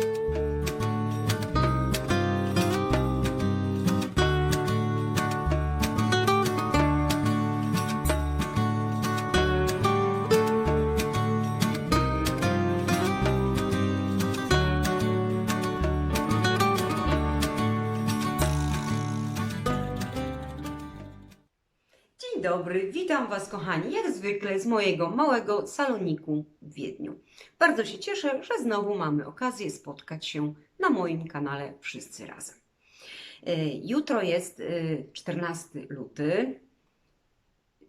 thank you dobry, witam Was kochani, jak zwykle z mojego małego saloniku w Wiedniu. Bardzo się cieszę, że znowu mamy okazję spotkać się na moim kanale wszyscy razem. E, Jutro jest e, 14 luty,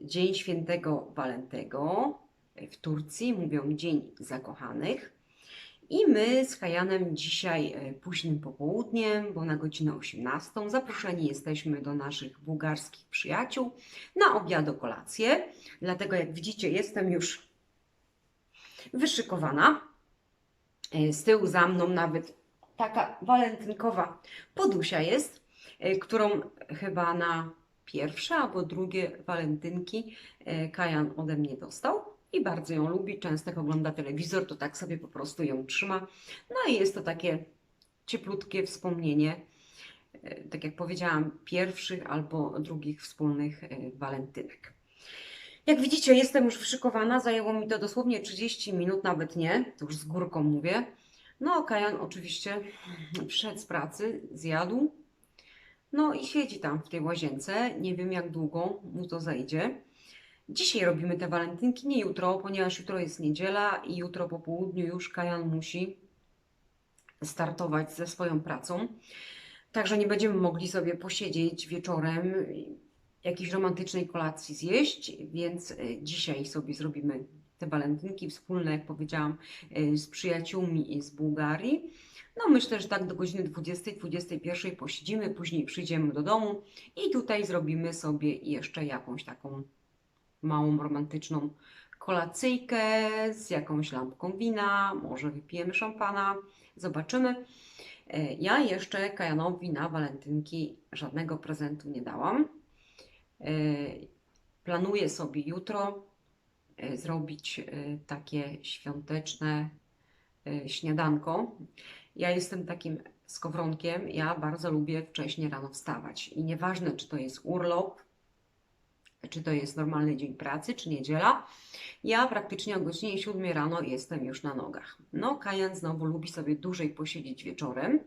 Dzień Świętego Walentego w Turcji, mówią Dzień Zakochanych. I my z Kajanem dzisiaj e, późnym popołudniem, bo na godzinę 18 zaproszeni jesteśmy do naszych bułgarskich przyjaciół na obiad, kolację. Dlatego jak widzicie jestem już wyszykowana. E, Z tyłu za mną nawet taka walentynkowa podusia jest, e, którą chyba na pierwsze albo drugie walentynki Kajan ode mnie dostał i bardzo ją lubi. Często jak ogląda telewizor, to tak sobie po prostu ją trzyma. No i jest to takie cieplutkie wspomnienie, e, tak jak powiedziałam, pierwszych albo drugich wspólnych e, walentynek. Jak widzicie, jestem już wyszykowana. Zajęło mi to dosłownie 30 minut, nawet nie, to już z górką mówię. No, Kajan oczywiście przyszedł z pracy, zjadł. No i siedzi tam w tej łazience. Nie wiem, jak długo mu to zajdzie. Dzisiaj robimy te walentynki, nie jutro, ponieważ jutro jest niedziela i jutro po południu już Kajan musi startować ze swoją pracą. Także nie będziemy mogli sobie posiedzieć wieczorem, jakiejś romantycznej kolacji zjeść, więc e, dzisiaj sobie zrobimy te walentynki wspólne, jak powiedziałam, e, z przyjaciółmi z Bułgarii. No myślę, że tak do godziny 20, 21 posiedzimy, później przyjdziemy do domu i tutaj zrobimy sobie jeszcze jakąś taką małą romantyczną kolacyjkę z jakąś lampką wina, może wypijemy szampana, zobaczymy. E, Ja jeszcze Kajanowi na walentynki żadnego prezentu nie dałam. E, Planuję sobie jutro e, zrobić takie świąteczne śniadanko. Ja jestem takim skowronkiem, ja bardzo lubię wcześnie rano wstawać i nieważne czy to jest urlop, czy to jest normalny dzień pracy, czy niedziela, ja praktycznie o godzinie 7 rano jestem już na nogach. No, Kajan znowu lubi sobie dłużej posiedzieć wieczorem.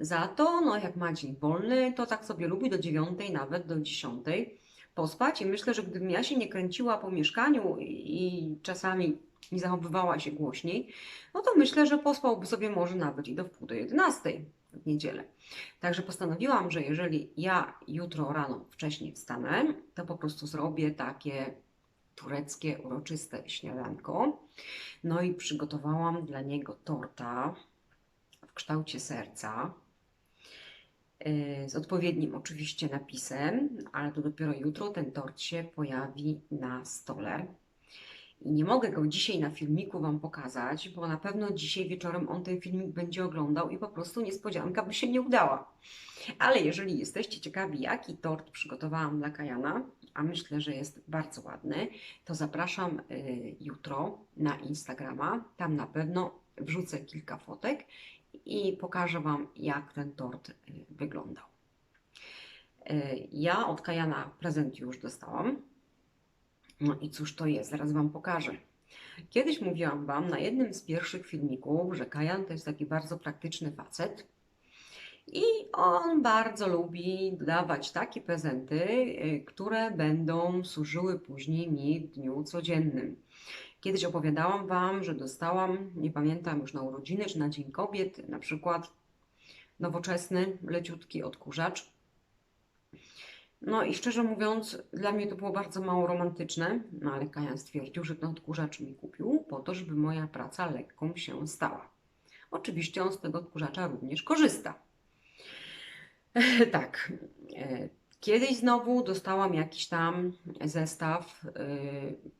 Za to, no, jak ma dzień wolny, to tak sobie lubi do 9, nawet do 10 pospać. I myślę, że gdybym ja się nie kręciła po mieszkaniu i czasami nie zachowywała się głośniej, no to myślę, że pospałby sobie może nawet i do wpół do 11 w niedzielę. Także postanowiłam, że jeżeli ja jutro rano wcześniej wstanę, to po prostu zrobię takie tureckie, uroczyste śniadanko. No i przygotowałam dla niego torta w kształcie serca. yy, Z odpowiednim oczywiście napisem, ale to dopiero jutro ten tort się pojawi na stole. Nie mogę go dzisiaj na filmiku Wam pokazać, bo na pewno dzisiaj wieczorem on ten filmik będzie oglądał i po prostu niespodzianka by się nie udała. Ale jeżeli jesteście ciekawi, jaki tort przygotowałam dla Kajana, a myślę, że jest bardzo ładny, to zapraszam y, jutro na Instagrama. Tam na pewno wrzucę kilka fotek i pokażę Wam, jak ten tort y, wyglądał. Y, Ja od Kajana prezent już dostałam. No i cóż to jest? Zaraz Wam pokażę. Kiedyś mówiłam Wam na jednym z pierwszych filmików, że Kajan to jest taki bardzo praktyczny facet i on bardzo lubi dawać takie prezenty, y, które będą służyły później mi w dniu codziennym. Kiedyś opowiadałam Wam, że dostałam, nie pamiętam już na urodziny czy na Dzień Kobiet, na przykład nowoczesny, leciutki odkurzacz. No i szczerze mówiąc, dla mnie to było bardzo mało romantyczne, no ale Kajan stwierdził, że ten odkurzacz mi kupił po to, żeby moja praca lekką się stała. Oczywiście on z tego odkurzacza również korzysta. tak. e, Kiedyś znowu dostałam jakiś tam zestaw e,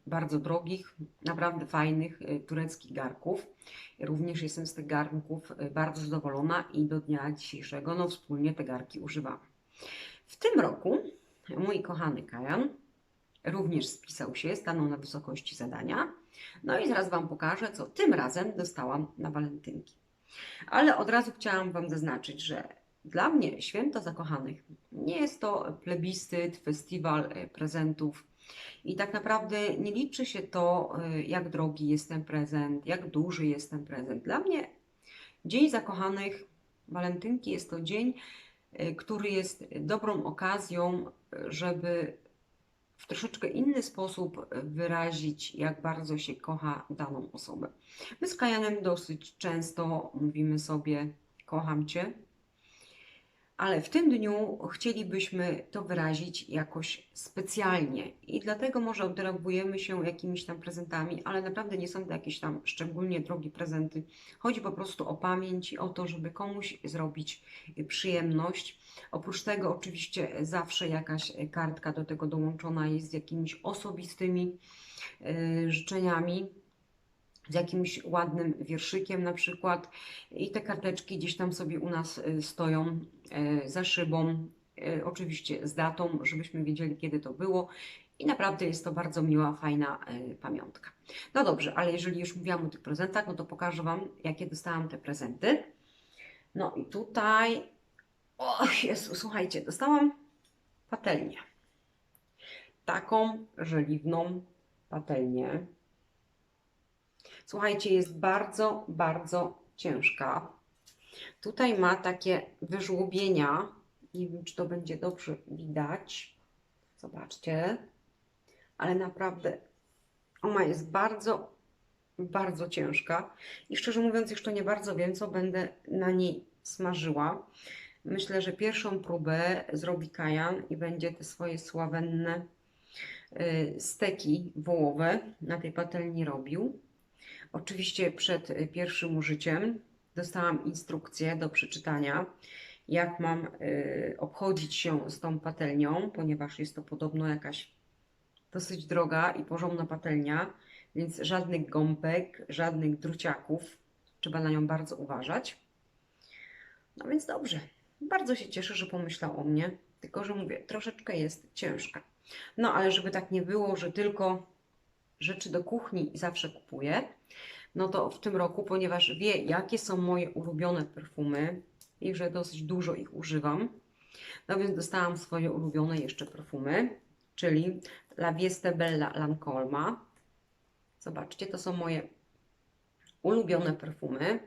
bardzo drogich, naprawdę fajnych e, tureckich garnków. Również jestem z tych garnków bardzo zadowolona i do dnia dzisiejszego no, wspólnie te garki używam. W tym roku mój kochany Kajan również spisał się, stanął na wysokości zadania. No i zaraz Wam pokażę, co tym razem dostałam na walentynki. Ale od razu chciałam Wam zaznaczyć, że dla mnie święto zakochanych nie jest to plebiscyt, festiwal e, prezentów. I tak naprawdę nie liczy się to, e, jak drogi jest ten prezent, jak duży jest ten prezent. Dla mnie Dzień Zakochanych, walentynki jest to dzień, który jest dobrą okazją, e, żeby w troszeczkę inny sposób wyrazić, jak bardzo się kocha daną osobę. My z Kajanem dosyć często mówimy sobie: Kocham Cię, ale w tym dniu chcielibyśmy to wyrazić jakoś specjalnie i dlatego może odrabujemy się jakimiś tam prezentami, ale naprawdę nie są to jakieś tam szczególnie drogie prezenty. Chodzi po prostu o pamięć i o to, żeby komuś zrobić przyjemność. Oprócz tego oczywiście zawsze jakaś kartka do tego dołączona jest z jakimiś osobistymi yy, życzeniami z jakimś ładnym wierszykiem na przykład i te karteczki gdzieś tam sobie u nas y, stoją y, za szybą, y, oczywiście z datą, żebyśmy wiedzieli kiedy to było i naprawdę jest to bardzo miła, fajna pamiątka. No dobrze, ale jeżeli już mówiłam o tych prezentach, no to pokażę Wam, jakie dostałam te prezenty. No i tutaj, o Jezu, słuchajcie, dostałam patelnię. Taką żeliwną patelnię. Słuchajcie, jest bardzo, bardzo ciężka. Tutaj ma takie wyżłobienia. Nie wiem, czy to będzie dobrze widać. Zobaczcie. Ale naprawdę ona jest bardzo, bardzo ciężka. I szczerze mówiąc, jeszcze nie bardzo wiem, co będę na niej smażyła. Myślę, że pierwszą próbę zrobi Kajan i będzie te swoje sławenne y, steki wołowe na tej patelni robił. Oczywiście przed y, pierwszym użyciem dostałam instrukcję do przeczytania, jak mam y, obchodzić się z tą patelnią, ponieważ jest to podobno jakaś dosyć droga i porządna patelnia, więc żadnych gąbek, żadnych druciaków. Trzeba na nią bardzo uważać. No więc dobrze. Bardzo się cieszę, że pomyślał o mnie, tylko że mówię, troszeczkę jest ciężka. No ale żeby tak nie było, że tylko rzeczy do kuchni zawsze kupuję, no to w tym roku, ponieważ wie, jakie są moje ulubione perfumy i że dosyć dużo ich używam, no więc dostałam swoje ulubione jeszcze perfumy, czyli La Vieste Bella Lancolma. Zobaczcie, to są moje ulubione perfumy.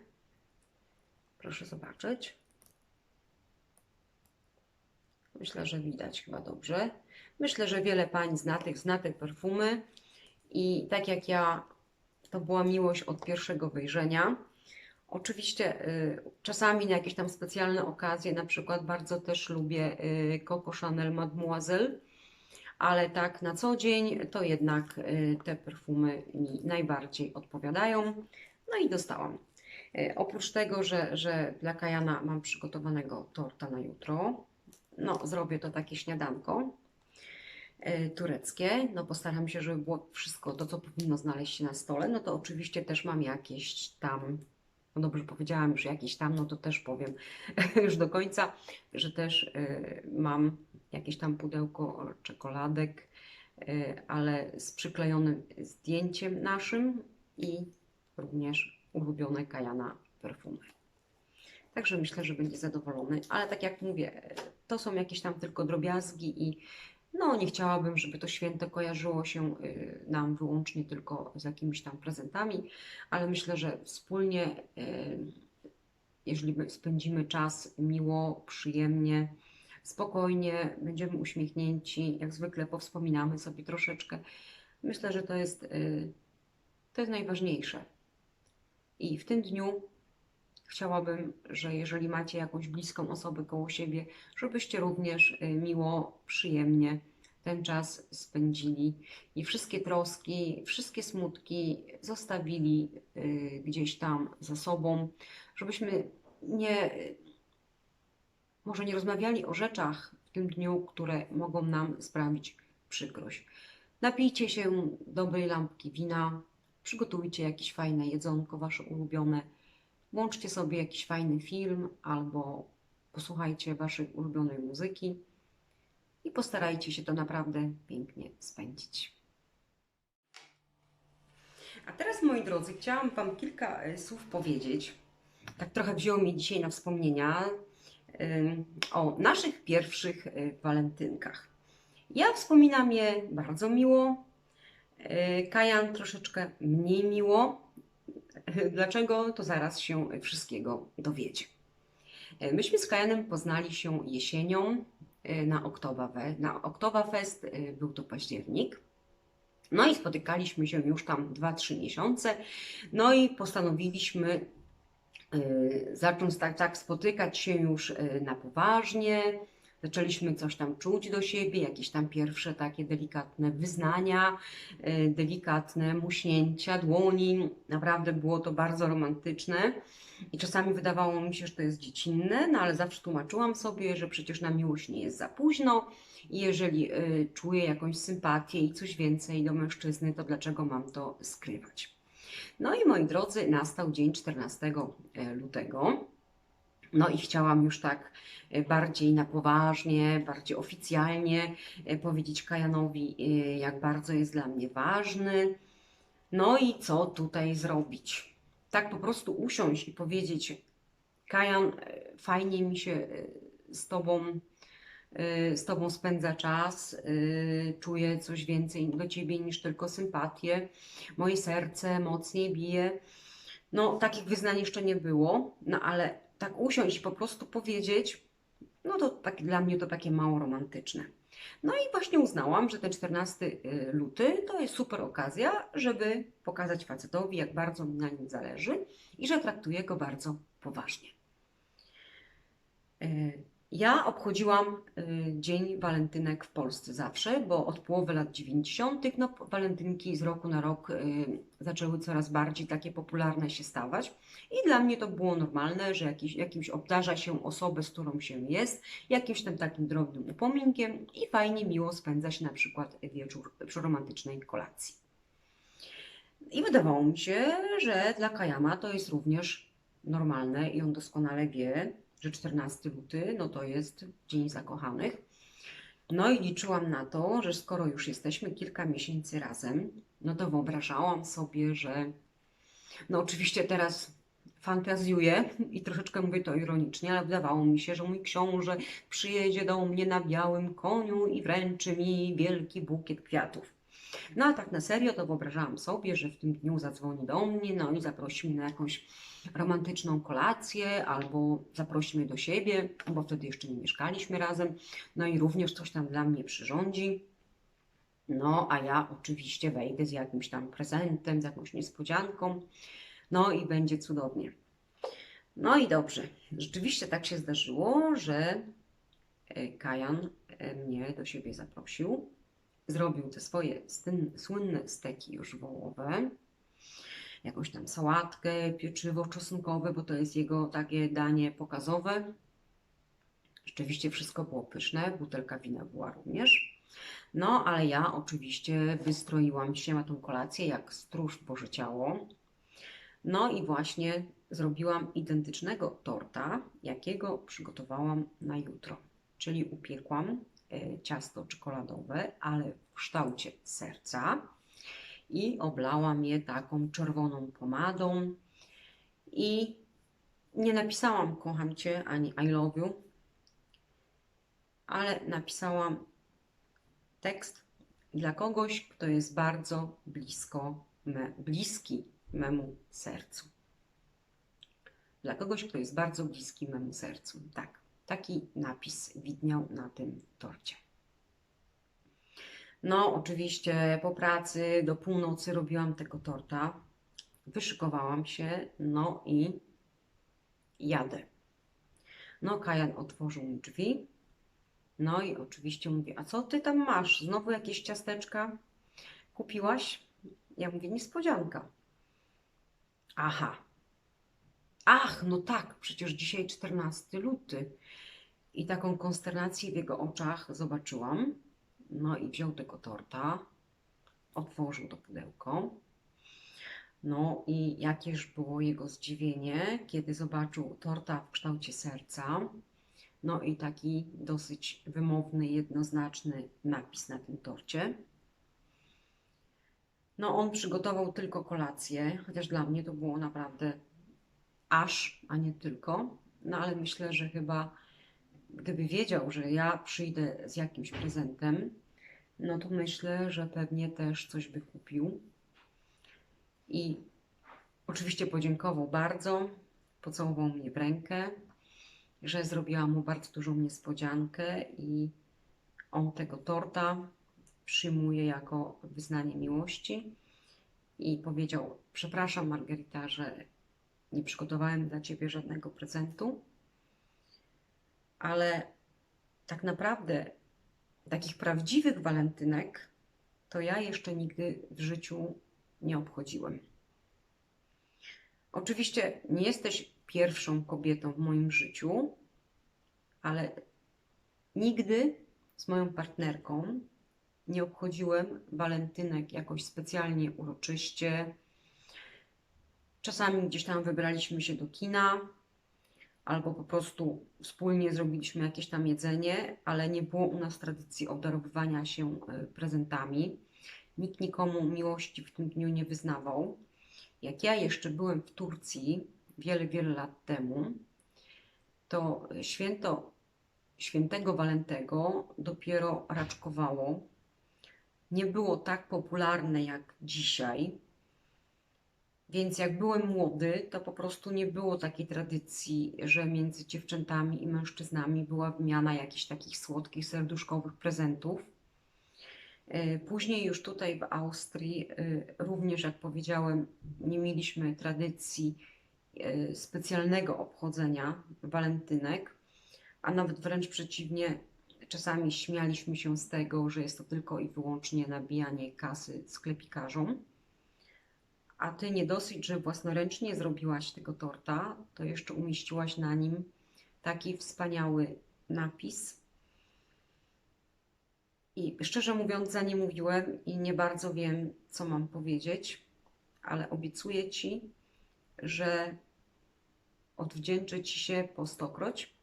Proszę zobaczyć. Myślę, że widać chyba dobrze. Myślę, że wiele pań zna tych, zna te perfumy. I tak jak ja, to była miłość od pierwszego wejrzenia. Oczywiście y, czasami na jakieś tam specjalne okazje, na przykład bardzo też lubię y, Coco Chanel Mademoiselle, ale tak na co dzień to jednak y, te perfumy mi najbardziej odpowiadają. No i dostałam. Oprócz tego, że, że dla Kajana mam przygotowanego torta na jutro, no zrobię to takie śniadanko tureckie. No postaram się, żeby było wszystko to, co powinno znaleźć się na stole. No to oczywiście też mam jakieś tam, no dobrze powiedziałam już jakieś tam, no to też powiem już do końca, że też y, mam jakieś tam pudełko czekoladek, y, ale z przyklejonym zdjęciem naszym i również ulubione Kajana perfumy. Także myślę, że będzie zadowolony, ale tak jak mówię, to są jakieś tam tylko drobiazgi i no nie chciałabym, żeby to święto kojarzyło się y, nam wyłącznie tylko z jakimiś tam prezentami, ale myślę, że wspólnie, y, jeżeli spędzimy czas miło, przyjemnie, spokojnie, będziemy uśmiechnięci, jak zwykle powspominamy sobie troszeczkę. Myślę, że to jest, y, to jest najważniejsze. I w tym dniu chciałabym, że jeżeli macie jakąś bliską osobę koło siebie, żebyście również y, miło, przyjemnie ten czas spędzili i wszystkie troski, wszystkie smutki zostawili y, gdzieś tam za sobą, żebyśmy nie może nie rozmawiali o rzeczach w tym dniu, które mogą nam sprawić przykrość. Napijcie się dobrej lampki wina, przygotujcie jakieś fajne jedzonko, wasze ulubione, włączcie sobie jakiś fajny film albo posłuchajcie waszej ulubionej muzyki i postarajcie się to naprawdę pięknie spędzić. A teraz, moi drodzy, chciałam Wam kilka e, słów powiedzieć tak trochę wzięło mi dzisiaj na wspomnienia o naszych pierwszych y, walentynkach. Ja wspominam je bardzo miło, y, Kajan troszeczkę mniej miło. Dlaczego? To zaraz się wszystkiego dowiecie. Y, Myśmy z Kajanem poznali się jesienią y, na Oktoberfest. Na Oktoberfest y, był to październik. No i spotykaliśmy się już tam 2-3 miesiące. No i postanowiliśmy zacząć tak, tak spotykać się już na poważnie. Zaczęliśmy coś tam czuć do siebie, jakieś tam pierwsze takie delikatne wyznania, y, delikatne muśnięcia dłoni. Naprawdę było to bardzo romantyczne. I czasami wydawało mi się, że to jest dziecinne, no ale zawsze tłumaczyłam sobie, że przecież na miłość nie jest za późno. I jeżeli y, czuję jakąś sympatię i coś więcej do mężczyzny, to dlaczego mam to skrywać? No i moi drodzy, nastał dzień 14 lutego. No i chciałam już tak e, bardziej na poważnie, bardziej oficjalnie e, powiedzieć Kajanowi, e, jak bardzo jest dla mnie ważny. No i co tutaj zrobić? Tak po prostu usiąść i powiedzieć: Kajan, fajnie mi się z Tobą, z tobą spędza czas, czuję coś więcej do Ciebie niż tylko sympatię. Moje serce mocniej bije. No, takich wyznań jeszcze nie było, no ale tak usiąść i po prostu powiedzieć, no to tak, dla mnie to takie mało romantyczne. No i właśnie uznałam, że ten 14 luty to jest super okazja, żeby pokazać facetowi, jak bardzo mi na nim zależy i że traktuję go bardzo poważnie. Ja obchodziłam e, Dzień Walentynek w Polsce zawsze, bo od połowy lat 90. no, walentynki z roku na rok e, zaczęły coraz bardziej takie popularne się stawać. I dla mnie to było normalne, że jakiś, jakimś obdarza się osobę, z którą się jest, jakimś tam takim drobnym upominkiem i fajnie, miło spędza się na przykład wieczór przy romantycznej kolacji. I wydawało mi się, że dla Kajama to jest również normalne i on doskonale wie, że 14 luty no to jest Dzień Zakochanych. No i liczyłam na to, że skoro już jesteśmy kilka miesięcy razem, no to wyobrażałam sobie, że no oczywiście teraz fantazjuję i troszeczkę mówię to ironicznie, ale wydawało mi się, że mój książę przyjedzie do mnie na białym koniu i wręczy mi wielki bukiet kwiatów. No a tak na serio to wyobrażałam sobie, że w tym dniu zadzwoni do mnie, no i zaprosi mnie na jakąś romantyczną kolację albo zaprosi mnie do siebie, bo wtedy jeszcze nie mieszkaliśmy razem, no i również coś tam dla mnie przyrządzi. No, a ja oczywiście wejdę z jakimś tam prezentem, z jakąś niespodzianką, no i będzie cudownie. No i dobrze, rzeczywiście tak się zdarzyło, że e, Kajan e, mnie do siebie zaprosił. Zrobił te swoje słynne steki już wołowe, jakąś tam sałatkę, pieczywo czosnkowe, bo to jest jego takie danie pokazowe. Rzeczywiście wszystko było pyszne, butelka wina była również. No, ale ja oczywiście wystroiłam się na tą kolację jak stróż Boże Ciało. No i właśnie zrobiłam identycznego torta, jakiego przygotowałam na jutro. Czyli upiekłam ciasto czekoladowe, ale w kształcie serca i oblałam je taką czerwoną pomadą i nie napisałam kocham Cię ani I love you, ale napisałam tekst dla kogoś, kto jest bardzo blisko, me, bliski memu sercu. Dla kogoś, kto jest bardzo bliski memu sercu. Tak, taki napis widniał na tym torcie. No, oczywiście po pracy do północy robiłam tego torta. Wyszykowałam się, no i jadę. No, Kajan otworzył mi drzwi. No i oczywiście mówi, a co ty tam masz? Znowu jakieś ciasteczka kupiłaś? Ja mówię, niespodzianka. Aha. Ach, no tak, przecież dzisiaj 14 luty. I taką konsternację w jego oczach zobaczyłam. No i wziął tego torta, otworzył to pudełko. No i jakież było jego zdziwienie, kiedy zobaczył torta w kształcie serca. No i taki dosyć wymowny, jednoznaczny napis na tym torcie. No on przygotował tylko kolację, chociaż dla mnie to było naprawdę aż, a nie tylko. No ale myślę, że chyba gdyby wiedział, że ja przyjdę z jakimś prezentem, no to myślę, że pewnie też coś by kupił. I oczywiście podziękował bardzo, pocałował mnie w rękę, że zrobiłam mu bardzo dużą niespodziankę i on tego torta przyjmuje jako wyznanie miłości i powiedział: Przepraszam, Margarita, że nie przygotowałem dla ciebie żadnego prezentu, ale tak naprawdę takich prawdziwych walentynek to ja jeszcze nigdy w życiu nie obchodziłem. Oczywiście nie jesteś pierwszą kobietą w moim życiu, ale nigdy z moją partnerką nie obchodziłem walentynek jakoś specjalnie uroczyście. Czasami gdzieś tam wybraliśmy się do kina, albo po prostu wspólnie zrobiliśmy jakieś tam jedzenie, ale nie było u nas tradycji obdarowywania się e, prezentami. Nikt nikomu miłości w tym dniu nie wyznawał. Jak ja jeszcze byłem w Turcji wiele, wiele lat temu, to święto świętego Walentego dopiero raczkowało. Nie było tak popularne jak dzisiaj. Więc jak byłem młody, to po prostu nie było takiej tradycji, że między dziewczętami i mężczyznami była wymiana jakichś takich słodkich, serduszkowych prezentów. E, Później już tutaj w Austrii, e, również jak powiedziałem, nie mieliśmy tradycji e, specjalnego obchodzenia walentynek, a nawet wręcz przeciwnie, czasami śmialiśmy się z tego, że jest to tylko i wyłącznie nabijanie kasy sklepikarzom. A ty nie dosyć, że własnoręcznie zrobiłaś tego torta, to jeszcze umieściłaś na nim taki wspaniały napis. I szczerze mówiąc, za nie mówiłem i nie bardzo wiem, co mam powiedzieć, ale obiecuję ci, że odwdzięczę ci się po stokroć.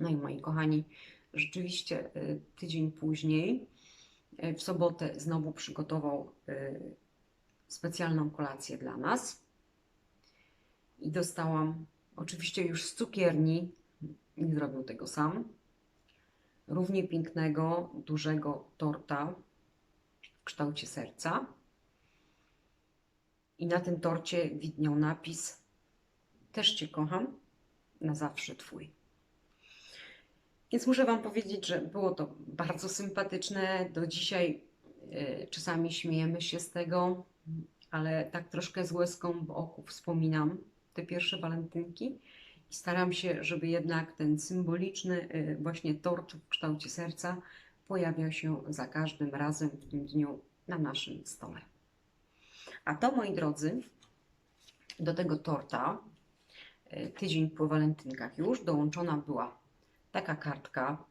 No i moi kochani, rzeczywiście y, tydzień później, y, w sobotę, znowu przygotował y, specjalną kolację dla nas. I dostałam, oczywiście już z cukierni, nie zrobił tego sam, równie pięknego, dużego torta w kształcie serca. I na tym torcie widniał napis: Też Cię kocham, na zawsze Twój. Więc muszę Wam powiedzieć, że było to bardzo sympatyczne. Do dzisiaj y, czasami śmiejemy się z tego, ale tak troszkę z łezką w oku wspominam te pierwsze walentynki i staram się, żeby jednak ten symboliczny y, właśnie tort w kształcie serca pojawiał się za każdym razem w tym dniu na naszym stole. A to, moi drodzy, do tego torta y, tydzień po walentynkach już dołączona była taka kartka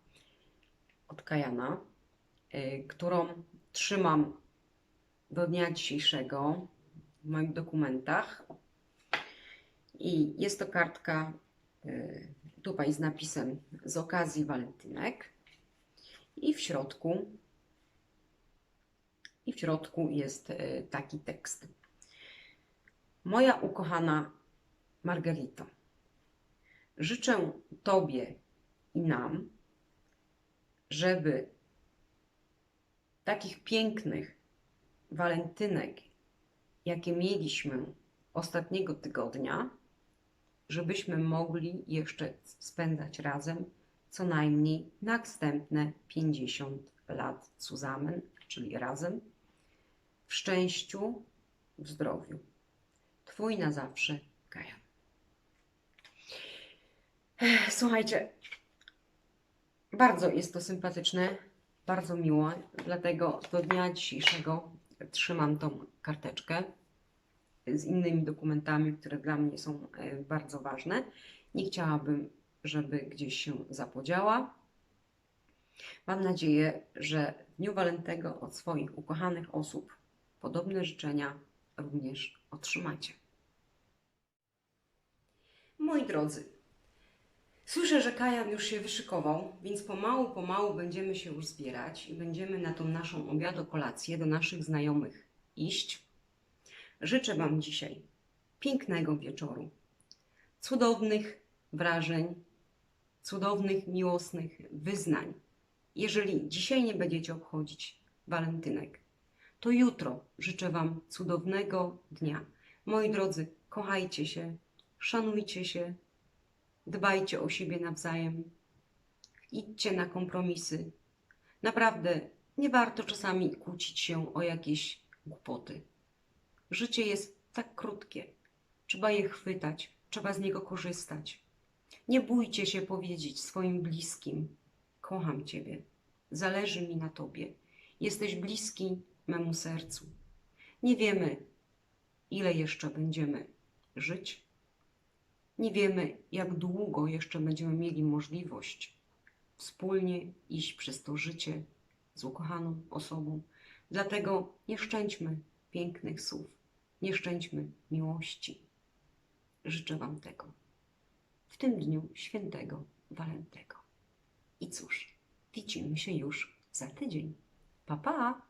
od Kajana, y, którą trzymam do dnia dzisiejszego w moich dokumentach. I jest to kartka y, tutaj z napisem z okazji walentynek. I w środku i w środku jest y, taki tekst. Moja ukochana Margarito, życzę Tobie i nam, żeby takich pięknych walentynek, jakie mieliśmy ostatniego tygodnia, żebyśmy mogli jeszcze spędzać razem co najmniej następne 50 lat zusammen, czyli razem, w szczęściu, w zdrowiu. Twój na zawsze, Kaja. Ech, Słuchajcie, bardzo jest to sympatyczne, bardzo miło, dlatego do dnia dzisiejszego trzymam tą karteczkę z innymi dokumentami, które dla mnie są e, bardzo ważne. Nie chciałabym, żeby gdzieś się zapodziała. Mam nadzieję, że w Dniu Walentego od swoich ukochanych osób podobne życzenia również otrzymacie. Moi drodzy, słyszę, że Kajan już się wyszykował, więc pomału, pomału będziemy się już zbierać i będziemy na tą naszą obiado-kolację do naszych znajomych iść. Życzę Wam dzisiaj pięknego wieczoru, cudownych wrażeń, cudownych, miłosnych wyznań. Jeżeli dzisiaj nie będziecie obchodzić walentynek, to jutro życzę Wam cudownego dnia. Moi drodzy, kochajcie się, szanujcie się, dbajcie o siebie nawzajem, idźcie na kompromisy. Naprawdę nie warto czasami kłócić się o jakieś głupoty. Życie jest tak krótkie. Trzeba je chwytać, trzeba z niego korzystać. Nie bójcie się powiedzieć swoim bliskim: Kocham Ciebie, zależy mi na Tobie, jesteś bliski memu sercu. Nie wiemy, ile jeszcze będziemy żyć. Nie wiemy, jak długo jeszcze będziemy mieli możliwość wspólnie iść przez to życie z ukochaną osobą. Dlatego nie szczędźmy pięknych słów, nie szczędźmy miłości. Życzę Wam tego w tym dniu świętego Walentego. I cóż, widzimy się już za tydzień. Pa, pa!